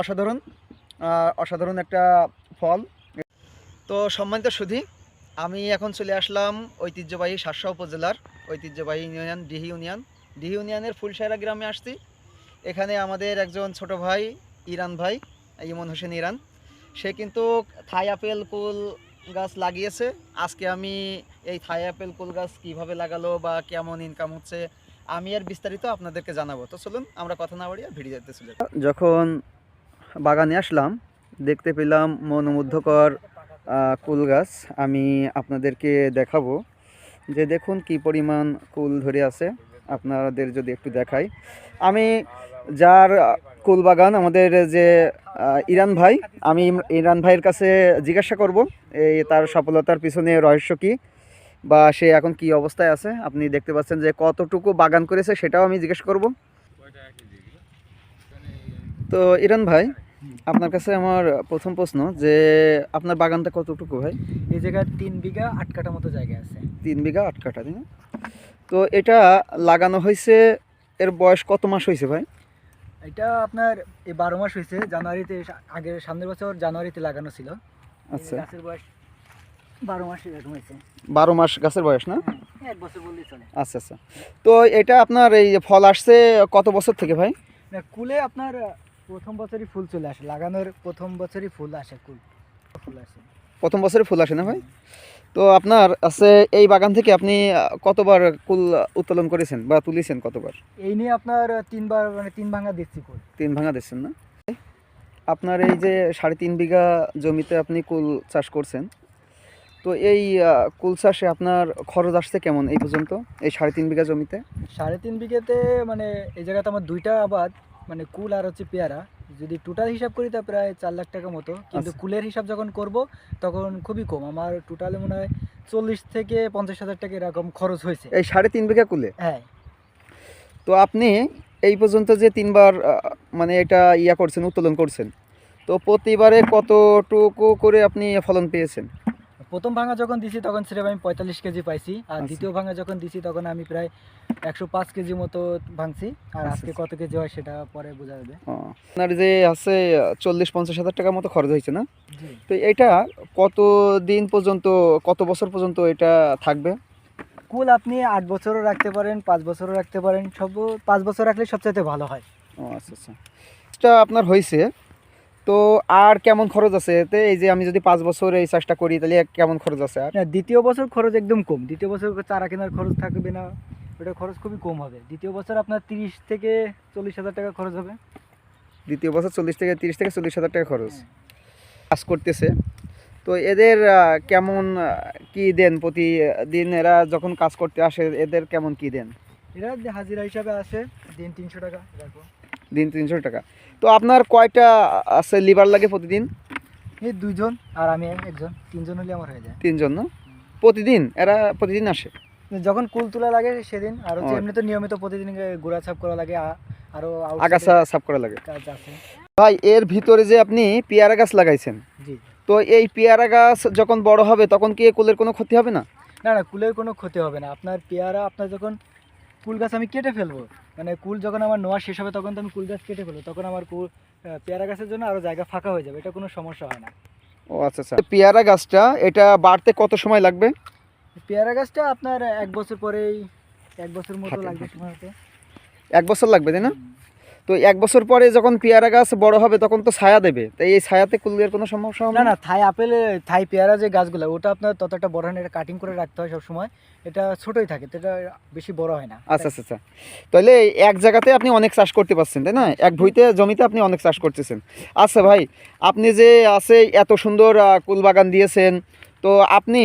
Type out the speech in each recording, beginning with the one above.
অসাধারণ অসাধারণ একটা ফল। তো সম্মানিত সুধী, আমি এখন চলে আসলাম ঐতিহ্যবাহী শাসা উপজেলার ঐতিহ্যবাহী ইউনিয়ন, ডিহি ইউনিয়ন। ডিহি ইউনিয়নের ফুলসাইরা গ্রামে আসছি। এখানে আমাদের একজন ছোট ভাই, ইরান ভাই, ইমন হোসেন ইরান। সে কিন্তু থাই আপেল কুল গাছ লাগিয়েছে। আজকে আমি এই থাই আপেল কুল গাছ কীভাবে লাগালো বা কেমন ইনকাম হচ্ছে, আমি আর বিস্তারিত আপনাদেরকে জানাব। তো চলুন, আমরা কথা না বাড়িয়ে ভিডিওতে চলে যখন বাগানে আসলাম, দেখতে পেলাম মনোমুগ্ধকর কুল গাছ। আমি আপনাদেরকে দেখাবো যে দেখুন কি পরিমাণ কুল ধরে আছে। আপনাদের যদি একটু দেখাই। আমি যার কুল বাগান, আমাদের যে ইরান ভাই, আমি ইরান ভাইয়ের কাছে জিজ্ঞাসা করব এই তার সফলতার পিছনে রহস্য কি বা সে এখন কি অবস্থায় আছে। আপনি দেখতে পাচ্ছেন যে কতটুকু বাগান করেছে সেটাও আমি জিজ্ঞেস করব। তো ইরান ভাই আপনার কাছে আমার প্রথম প্রশ্ন যে আপনার বাগানটা কতটুকু ভাই? এই জায়গায় তিন বিঘা আট কাটা মতো জায়গা আছে। তিন বিঘা আট কাঠা তাই না? তো এটা লাগানো হয়েছে এর বয়স কত মাস হয়েছে ভাই? এটা আপনার এই বারো মাস হয়েছে জানুয়ারিতে আগের সামনের বছর জানুয়ারিতে লাগানো ছিল। আচ্ছা। গাছের বয়স বারো মাস এরকম হয়েছে। বারো মাস গাছের বয়স না? হ্যাঁ, এক বছর বললেই চলে। আচ্ছা আচ্ছা। তো এটা আপনার এই ফল আসছে কত বছর থেকে ভাই? কুলে আপনার প্রথম বছরই ফুল চলে আসে লাগানোর প্রথম বছরই ফুল আসে কুল ফুল আসে। প্রথম বছরে ফুল আসে না ভাই? তো আপনার আছে এই বাগান থেকে আপনি কতবার কুল উত্তোলন করেছেন বা তুলেছেন কতবার? এই নিয়ে আপনার তিনবার মানে তিন ভাঙা দিচ্ছি কুল। তিন ভাঙা দিচ্ছেন না? আপনার এই যে সাড়ে তিন বিঘা জমিতে আপনি কুল চাষ করছেন তো এই কুল চাষে আপনার খরচ আসছে কেমন এই পর্যন্ত এই সাড়ে তিন বিঘা জমিতে? সাড়ে তিন বিঘাতে মানে এই জায়গাতে আমার দুইটা আবাদ মানে কুল আর হচ্ছে পেয়ারা যদি টোটাল হিসাব করি তা প্রায় চার লাখ টাকা মতো। কিন্তু আচ্ছা। কুলের হিসাব যখন করব তখন খুবই কম। আমার টোটালে মনে হয় চল্লিশ থেকে পঞ্চাশ হাজার টাকা এরকম খরচ হয়েছে। এই সাড়ে তিন বিঘা কুলে? হ্যাঁ। তো আপনি এই পর্যন্ত যে তিনবার মানে এটা ইয়া করছেন উত্তোলন করছেন তো প্রতিবারে কতটুকু করে আপনি ফলন পেয়েছেন? প্রথম ভাঙা যখন দিছি তখন সেটা আমি পঁয়তাল্লিশ কেজি পাইছি। আর আচ্ছা। দ্বিতীয় ভাঙা যখন দিছি তখন আমি প্রায় একশো পাঁচ কেজি মতো ভাঙছি। আর আচ্ছা, আজকে কত কেজি হয় সেটা পরে বোঝা যাবে। আপনার যে আছে চল্লিশ পঞ্চাশ হাজার টাকার মতো খরচ হয়েছে না? তো এটা কত দিন পর্যন্ত কত বছর পর্যন্ত এটা থাকবে? কুল আপনি আট বছরও রাখতে পারেন পাঁচ বছরও রাখতে পারেন। সব পাঁচ বছর রাখলে সবচাইতে ভালো হয়। ও আচ্ছা আচ্ছা। এটা আপনার হয়েছে তো আর কেমন খরচ আছে? এতে এই যে আমি যদি পাঁচ বছর এই চাষটা করি তাহলে কেমন খরচ আছে আর? না দ্বিতীয় বছর খরচ একদম কম। দ্বিতীয় বছর চারা কেনার খরচ থাকবে না। ওটা খরচ খুবই কম হবে। দ্বিতীয় বছর আপনার তিরিশ থেকে চল্লিশ হাজার টাকা খরচ হবে। দ্বিতীয় বছর চল্লিশ থেকে তিরিশ থেকে চল্লিশ হাজার টাকা খরচ। হ্যাঁ। কাজ করতেছে। তো এদের কেমন কি দেন প্রতিদিন? এরা যখন কাজ করতে আসে এদের কেমন কি দেন? এরা হাজিরা হিসাবে আসে। দিন তিনশো টাকা দিন তিনশো টাকা। তো আপনার কয়টা আছে লিভার লাগে প্রতিদিন? এই দুইজন আর আমি একজন তিনজন হলে আমার হয়ে যায়। তিনজন না? প্রতিদিন? এরা প্রতিদিন আসে? যখন কুল তোলা লাগে সেদিন আর হচ্ছে এমনি তো নিয়মিত প্রতিদিন গোড়া ছাপ করা লাগে আ- আরও outside আগাছা সাফ করা লাগে। ভাই এর ভিতরে যে আপনি পেয়ারা গাছ লাগাইছেন জি। তো এই পেয়ারা গাছ যখন বড় হবে তখন কি কুলের কোনো ক্ষতি হবে না? না না কুলের কোনো ক্ষতি হবে না। আপনার পেয়ারা আপনার যখন কুল গাছ আমি কেটে ফেলব মানে কুল যখন আমার নোয়া শেষ হবে তখন তো আমি কুল গাছ কেটে ফেলো তখন আমার কুল পেয়ারা গাছের জন্য আরও জায়গা ফাঁকা হয়ে যাবে। এটা কোনো সমস্যা হয় না। ও আচ্ছা আচ্ছা। পেয়ারা গাছটা এটা বাড়তে কত সময় লাগবে? পেয়ারা গাছটা আপনার এক বছর পরেই এক বছর মতো লাগবে। সময় এক বছর লাগবে তাই না? তো এক বছর পরে যখন পেয়ারা গাছ বড় হবে তখন তো ছায়া দেবে। তাই এই ছায়াতে কুলের কোনো সমস্যা হবে না না? থাই আপেল থাই পেয়ারা যে গাছগুলো ওটা আপনার ততটা বড় হয় না এটা কাটিং করে রাখতে হয় সবসময়। এটা ছোটোই থাকে তো এটা বেশি বড় হয় না। আচ্ছা আচ্ছা আচ্ছা। তাহলে এক জায়গাতে আপনি অনেক চাষ করতে পারছেন তাই না? এক ভুঁইতে জমিতে আপনি অনেক চাষ করতেছেন। আচ্ছা ভাই আপনি যে আছে এত সুন্দর কুল বাগান দিয়েছেন তো আপনি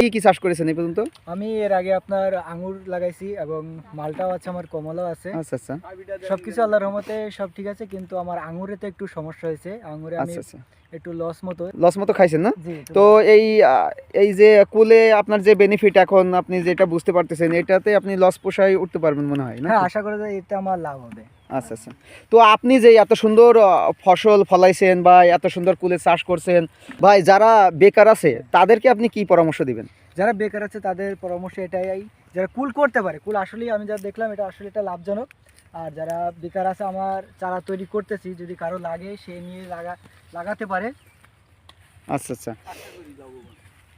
এই কি চাষ করেছেন এই পর্যন্ত? আমি এর আগে আপনার আঙুর লাগাইছি এবং মালটাও আছে আমার কমলাও আছে। আচ্ছা আচ্ছা। সবকিছু আল্লাহর রহমতে সব ঠিক আছে কিন্তু আমার আঙুরেতে একটু সমস্যা হয়েছে। আঙুরে আমি আচ্ছা আচ্ছা। একটু লস মতো। লস মতো খাইছেন না? তো এই এই যে কুলে আপনার যে বেনিফিট এখন আপনি যেটা বুঝতে পারতেছেন এটাতে আপনি লস পোষায় উঠতে পারবেন মনে হয় না? হ্যাঁ আশা করা যায় এটা আমার লাভ হবে। আচ্ছা আচ্ছা। তো আপনি যে এত সুন্দর ফসল ফলাইছেন বা এত সুন্দর কুলে চাষ করছেন ভাই যারা বেকার আছে তাদেরকে আপনি কি পরামর্শ দিবেন? যারা বেকার আছে তাদের পরামর্শ এটাই। যারা কুল করতে পারে কুল আসলেই আমি যা দেখলাম এটা আসলে এটা লাভজনক। আর যারা বেকার আছে আমার চারা তৈরি করতেছি যদি কারও লাগে সে নিয়ে লাগা লাগাতে পারে। আচ্ছা আচ্ছা।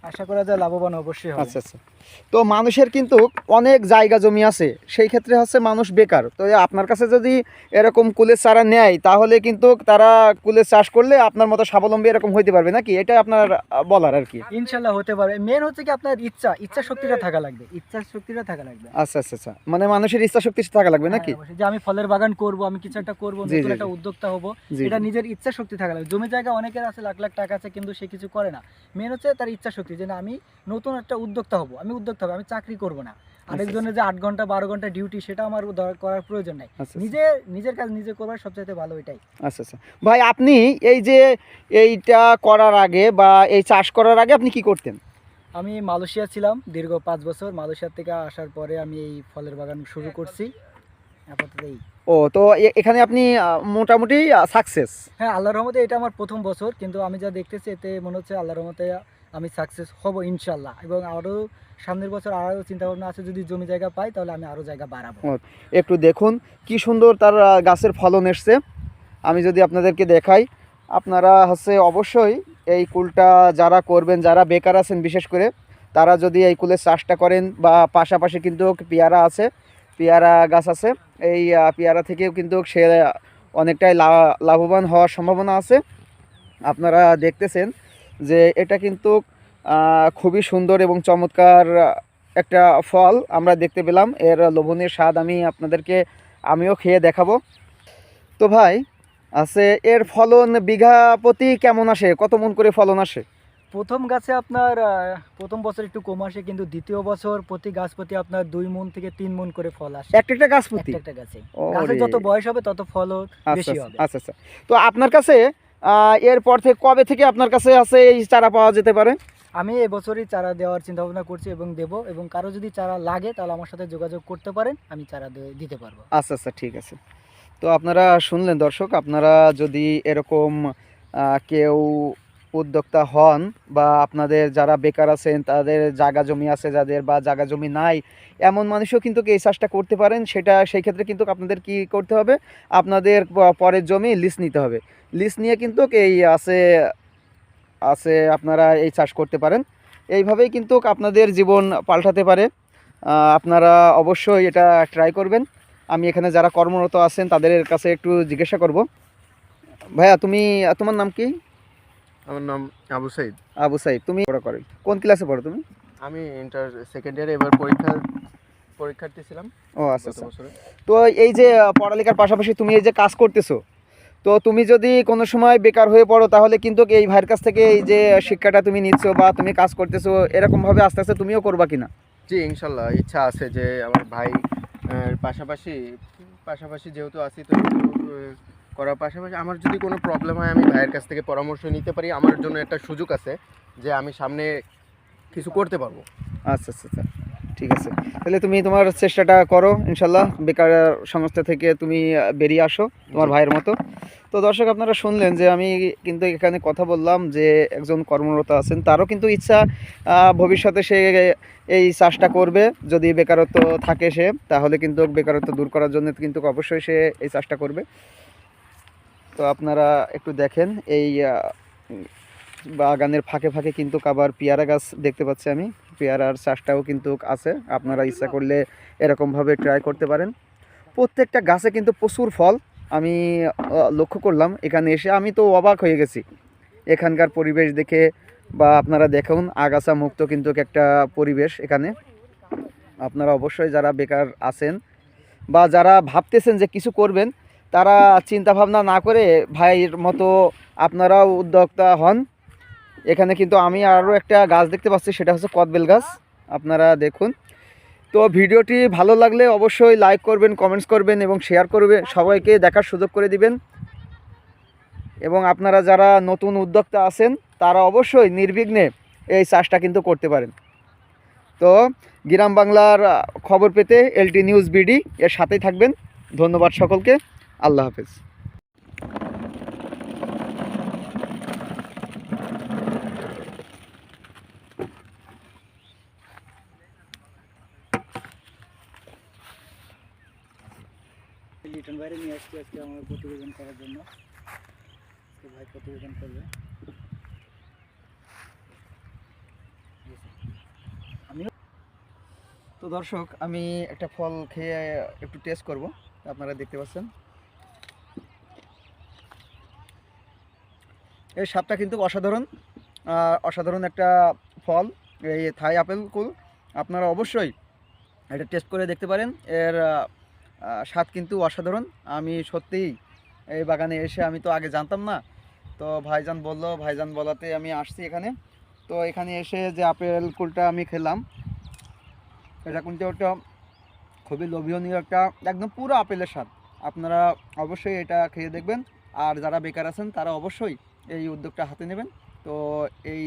আশা করা যায় লাভবান অবশ্যই আচ্ছা আচ্ছা। তো মানুষের কিন্তু অনেক জায়গা জমি আছে সেই ক্ষেত্রে হচ্ছে মানুষ বেকার। তো আপনার কাছে যদি এরকম কুলের চারা নেয় তাহলে কিন্তু তারা কুলের চাষ করলে আপনার মতো স্বাবলম্বী এরকম হইতে পারবে নাকি? এটা আপনার বলার আর কি। ইনশাল্লাহ হতে পারে। মেন হচ্ছে কি আপনার ইচ্ছা ইচ্ছা শক্তিটা থাকা লাগবে ইচ্ছা শক্তিটা থাকা লাগবে। আচ্ছা আচ্ছা আচ্ছা। মানে মানুষের ইচ্ছা শক্তি থাকা লাগবে নাকি? হ্যাঁ, যে আমি ফলের বাগান করব আমি কিছু একটা করব নতুন একটা উদ্যোক্তা হব এটা নিজের ইচ্ছা শক্তি থাকা লাগবে। জমি জায়গা অনেকের আছে লাখ লাখ টাকা আছে কিন্তু সে কিছু করে না। মেন হচ্ছে তার ইচ্ছা শক্তি যে না আমি নতুন একটা উদ্যোক্তা হব আমি উদ্যোক্তা হব আমি চাকরি করব না। আরেকজনের যে আট ঘণ্টা বারো ঘণ্টা ডিউটি সেটা আমার করার প্রয়োজন নাই। আচ্ছা নিজে নিজের কাজ নিজে করবার সবচাইতে ভালো এটাই। আচ্ছা আচ্ছা। ভাই আপনি এই যে এইটা করার আগে বা এই চাষ করার আগে আপনি কি করতেন? আমি মালয়েশিয়া ছিলাম দীর্ঘ পাঁচ বছর। মালয়েশিয়া থেকে আসার পরে আমি এই ফলের বাগান শুরু করছি। ও তো এখানে আপনি মোটামুটি সাকসেস হ্যাঁ আল্লাহর রহমতে এটা আমার প্রথম বছর। কিন্তু আমি যা দেখতেছি এতে মনে হচ্ছে আল্লাহর রহমতে আমি সাকসেস হব ইনশাল্লাহ। এবং আরও সামনের বছর আরও চিন্তা ভাবনা আছে, যদি জমি জায়গা পাই, তাহলে আমি আরও জায়গা বাড়াবো। একটু দেখুন, কি সুন্দর তার গাছের ফলন এসছে। আমি যদি আপনাদেরকে দেখাই, আপনারা হচ্ছে অবশ্যই এই কুলটা যারা করবেন, যারা বেকার আছেন বিশেষ করে, তারা যদি এই কুলের চাষটা করেন, বা পাশাপাশি কিন্তু পেয়ারা আছে, পেয়ারা গাছ আছে, এই পেয়ারা থেকেও কিন্তু সে অনেকটাই লাভবান হওয়ার সম্ভাবনা আছে। আপনারা দেখতেছেন যে এটা কিন্তু খুবই সুন্দর এবং চমৎকার একটা ফল আমরা দেখতে পেলাম। এর লোভনীয় স্বাদ আমি আপনাদেরকে আমিও খেয়ে দেখাবো। তো ভাই আছে এর ফলন বিঘা প্রতি কেমন আসে? কত মন করে ফলন আসে? প্রথম গাছে আপনার প্রথম বছর একটু কম আসে কিন্তু দ্বিতীয় বছর প্রতি গাছ প্রতি আপনার দুই মন থেকে তিন মন করে ফল আসে। একটা একটা গাছ প্রতি? একটা গাছে। ওরে। যত বয়স হবে তত ফল আচ্ছা বেশি আচ্ছা, হবে। আচ্ছা আচ্ছা। তো আপনার কাছে এরপর থেকে কবে থেকে আপনার কাছে আছে এই চারা পাওয়া যেতে পারে? আমি এবছরই চারা দেওয়ার চিন্তা ভাবনা করছি এবং দেব এবং কারও যদি চারা লাগে তাহলে আমার সাথে যোগাযোগ করতে পারেন আমি চারা দিতে পারব। আচ্ছা আচ্ছা ঠিক আছে। তো আপনারা শুনলেন দর্শক আপনারা যদি এরকম কেউ উদ্যোক্তা হন বা আপনাদের যারা বেকার আছেন, তাদের জায়গা জমি আছে যাদের বা জায়গা জমি নাই, এমন মানুষও কিন্তু এই চাষটা করতে পারেন। সেটা, সেই ক্ষেত্রে কিন্তু আপনাদের কি করতে হবে? আপনাদের পরের জমি লিজ নিতে হবে। লিজ নিয়ে কিন্তু এই আছে আছে আপনারা এই চাষ করতে পারেন। এইভাবেই কিন্তু আপনাদের জীবন পাল্টাতে পারে। আপনারা অবশ্যই এটা ট্রাই করবেন। আমি এখানে যারা কর্মরত আছেন, তাদের কাছে একটু জিজ্ঞাসা করব। ভাইয়া, তুমি, তোমার নাম কি? আমার নাম আবু সাইদ। আবু সাইদ তুমি পড়া করো। কোন ক্লাসে পড়ো তুমি? আমি ইন্টার সেকেন্ড ইয়ারে এবার পরীক্ষা পরীক্ষার্থী ছিলাম ও আচ্ছা আচ্ছা। তো এই যে পড়ালেখার পাশাপাশি তুমি এই যে কাজ করতেছো তো তুমি যদি কোনো সময় বেকার হয়ে পড়ো তাহলে কিন্তু এই ভাইয়ের কাছ থেকে এই যে শিক্ষাটা তুমি নিচ্ছ বা তুমি কাজ করতেছো এরকমভাবে আস্তে আস্তে তুমিও করবা কিনা? জি ইনশাল্লাহ ইচ্ছা আছে যে আমার ভাই পাশাপাশি পাশাপাশি যেহেতু আছি তো করার পাশাপাশি আমার যদি কোনো প্রবলেম হয় আমি ভাইয়ের কাছ থেকে পরামর্শ নিতে পারি। আমার জন্য একটা সুযোগ আছে যে আমি সামনে কিছু করতে পারব। আচ্ছা আচ্ছা আচ্ছা। ঠিক আছে। তাহলে তুমি তোমার চেষ্টাটা করো ইনশাল্লাহ। বেকার সংস্থা থেকে তুমি বেরিয়ে আসো তোমার ভাইয়ের মতো। তো দর্শক আপনারা শুনলেন যে আমি কিন্তু এখানে কথা বললাম যে একজন কর্মরত আছেন। তারও কিন্তু ইচ্ছা ভবিষ্যতে সে এই চাষটা করবে। যদি বেকারত্ব থাকে সে তাহলে কিন্তু বেকারত্ব দূর করার জন্য কিন্তু অবশ্যই সে এই চাষটা করবে। তো আপনারা একটু দেখেন, এই বাগানের ফাঁকে ফাঁকে কিন্তু আবার পেয়ারা গাছ দেখতে পাচ্ছি আমি। পেয়ারার চাষটাও কিন্তু আছে, আপনারা ইচ্ছা করলে এরকমভাবে ট্রাই করতে পারেন। প্রত্যেকটা গাছে কিন্তু প্রচুর ফল, আমি লক্ষ্য করলাম, এখানে এসে আমি তো অবাক হয়ে গেছি। এখানকার পরিবেশ দেখে বা আপনারা দেখুন, আগাছা মুক্ত কিন্তু একটা পরিবেশ এখানে। আপনারা অবশ্যই যারা বেকার আছেন বা যারা ভাবতেছেন যে কিছু করবেন তারা চিন্তা ভাবনা না করে ভাইয়ের মতো আপনারাও উদ্যোক্তা হন। এখানে কিন্তু আমি আরও একটা গাছ দেখতে পাচ্ছি, সেটা হচ্ছে কদবেল গাছ। আপনারা দেখুন। তো ভিডিওটি ভালো লাগলে অবশ্যই লাইক করবেন, কমেন্টস করবেন এবং শেয়ার করবে। সবাইকে দেখার সুযোগ করে দিবেন। এবং আপনারা যারা নতুন উদ্যোক্তা আছেন, তারা অবশ্যই নির্বিঘ্নে এই চাষটা কিন্তু করতে পারেন। তো গ্রাম বাংলার খবর পেতে এলটি নিউজ বিডি এর সাথেই থাকবেন। ধন্যবাদ সকলকে। আল্লাহ হাফেজ। লিটন ভাইরে নিয়ে আসছি আজকে আমার প্রতিবেদন করার জন্য। ভাই প্রতিবেদন করবে। তো দর্শক, আমি একটা ফল খেয়ে একটু টেস্ট করব। আপনারা দেখতে পাচ্ছেন। এই স্বাদটা কিন্তু অসাধারণ অসাধারণ একটা ফল, এই থাই আপেল কুল। আপনারা অবশ্যই এটা টেস্ট করে দেখতে পারেন, এর স্বাদ কিন্তু অসাধারণ। আমি সত্যিই এই বাগানে এসে আমি তো আগে জানতাম না। তো ভাইজান বলল, ভাইজান বলাতে আমি আসছি এখানে। তো এখানে এসে যে আপেল কুলটা আমি খেলাম, এটা কিন্তু একটা খুবই লোভনীয় একটা, একদম পুরো আপেলের স্বাদ। আপনারা অবশ্যই এটা খেয়ে দেখবেন। আর যারা বেকার আছেন, তারা অবশ্যই এই উদ্যোগটা হাতে নেবেন। তো এই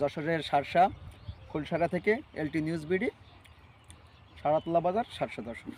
যশোরের সারসা ফুলসারা থেকে এলটি নিউজ বিডি, সারাতলা বাজার সারসা দর্শন